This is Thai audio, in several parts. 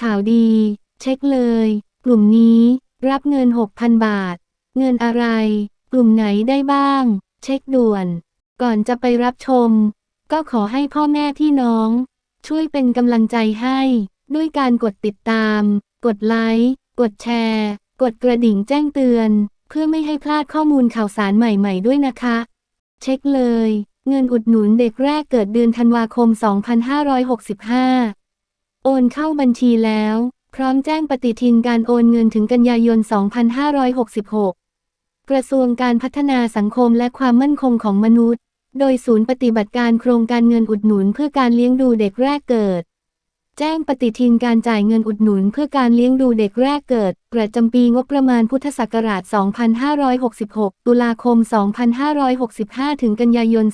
ข่าวดี เช็คเลย กลุ่มนี้รับเงิน 6,000 บาท เงินอะไร กลุ่มไหนได้บ้าง เช็คด่วน ก่อนจะไปรับชม ก็ขอให้พ่อแม่พี่น้อง ช่วยเป็นกำลังใจให้ ด้วยการกดติดตาม กดไลค์ กดแชร์ กดกระดิ่งแจ้งเตือน เพื่อไม่ให้พลาดข้อมูลข่าวสารใหม่ๆด้วยนะคะ เช็คเลย เงินอุดหนุนเด็กแรกเกิดเดือนธันวาคม 2565 โอนเข้าบัญชีแล้ว พร้อมแจ้งปฏิทินการโอนเงินถึงกันยายน 2566 กระทรวงการพัฒนาสังคมและความมั่นคงของมนุษย์ โดยศูนย์ปฏิบัติการโครงการเงินอุดหนุนเพื่อการเลี้ยงดูเด็กแรกเกิด แจ้งปฏิทินการจ่ายเงินอุดหนุนเพื่อการเลี้ยงดูเด็กแรกเกิด ประจำปีงบประมาณพุทธศักราช 2566 ตุลาคม 2565 ถึงกันยายน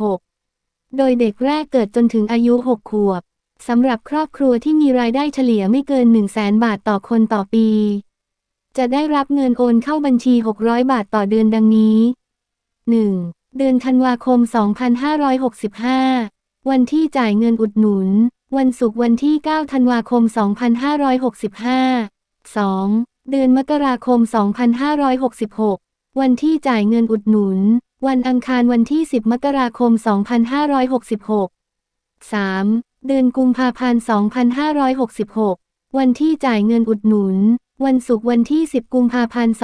2566 โดยเด็กแรกเกิดจนถึงอายุ 6 ขวบ สำหรับครอบครัวที่มีรายได้เฉลี่ยไม่เกิน 1 0 0 0 0แบาทต่อคนต่อปี จะได้รับเงินโอนเข้าบัญชี 600 บาทต่อเดือนดังนี้ 1. เดือนธันวาคม 2565 วันที่จ่ายเงินอุดหนุน วันศุกร์วันที่ 9 ธันวาคม 2565 2. เดือนมกราคม 2566 วันที่จ่ายเงินอุดหนุน วันอังคารวันที่ 10 มกราคม 2566 3. เดือนกุมภาพันธ์ 2566 วันที่จ่ายเงินอุดหนุน วันศุกร์วันที่ 10 กุมภาพันธ์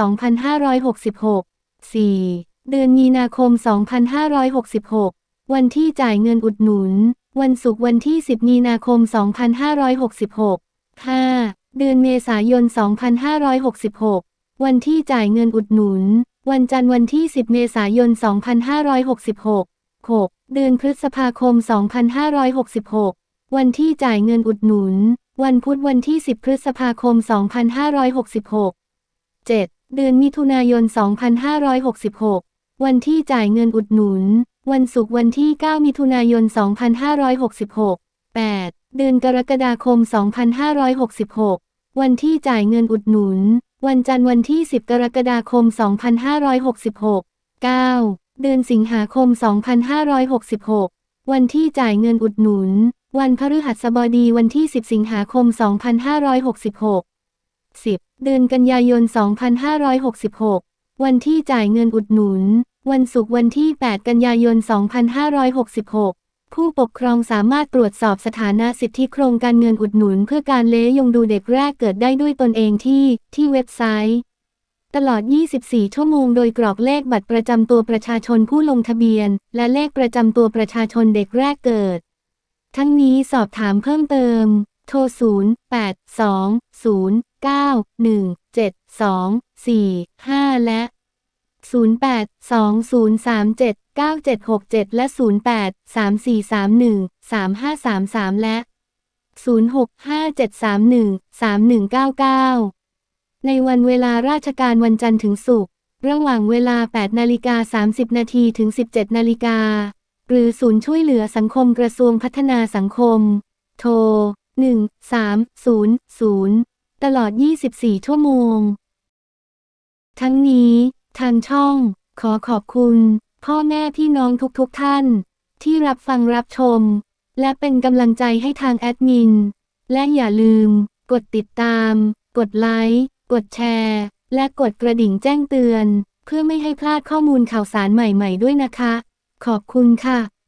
2566 4. เดือนมีนาคม 2566 วันที่จ่ายเงินอุดหนุน วันศุกร์วันที่ 10 มีนาคม 2566 5. เดือนเมษายน 2566 วันที่จ่ายเงินอุดหนุน วันจันทร์วันที่ 10 เมษายน 2566 6. เดือนพฤษภาคม 2566 วันที่จ่ายเงินอุดหนุน วันพุธวันที่ 10 พฤษภาคม 2566 7. เดือนมิถุนายน 2566 วันที่จ่ายเงินอุดหนุน วันศุกร์วันที่ 9 มิถุนายน 2566 8. เดือนกรกฎาคม 2566 วันที่จ่ายเงินอุดหนุน วันจันทร์วันที่ 10 กรกฎาคม 2566 9. เดือนสิงหาคม 2566 วันที่จ่ายเงินอุดหนุน วันพฤหัสบดีวันที่ 10 สิงหาคม 2566 10. เดือนกันยายน 2566 วันที่จ่ายเงินอุดหนุน วันศุกร์วันที่ 8 กันยายน 2566 ผู้ปกครองสามารถตรวจสอบสถานะสิทธิโครงการเงินอุดหนุน เพื่อการเลี้ยงดูเด็กแรกเกิดได้ด้วยตนเองที่ที่เว็บไซต์ ตลอด 24 ชั่วโมงโดยกรอกเลขบัตรประจำตัวประชาชนผู้ลงทะเบียน และเลขประจำตัวประชาชนเด็กแรกเกิด ทั้งนี้สอบถามเพิ่มเติม โทร 0 8 2 0 9 1 7 2 4 5 และ 08 2037 9767 และ 08 3431 3533 และ 065731 3199 ในวันเวลาราชการวันจันทร์ถึงศุกร์ระหว่างเวลา 8 นาฬิกา 30 นาทีถึง 17 นาฬิกา หรือศูนย์ช่วยเหลือสังคมกระทรวงพัฒนาสังคม โทร 1300 ตลอด 24 ชั่วโมง ทั้งนี้ทางช่องขอขอบคุณ พ่อแม่พี่น้องทุกๆทท่าน ที่รับฟังรับชม และเป็นกำลังใจให้ทางแอดมิน และอย่าลืม กดติดตาม กดไลค์ กดแชร์ และกดกระดิ่งแจ้งเตือน เพื่อไม่ให้พลาดข้อมูลข่าวสารใหม่ๆด้วยนะคะ ขอบคุณค่ะ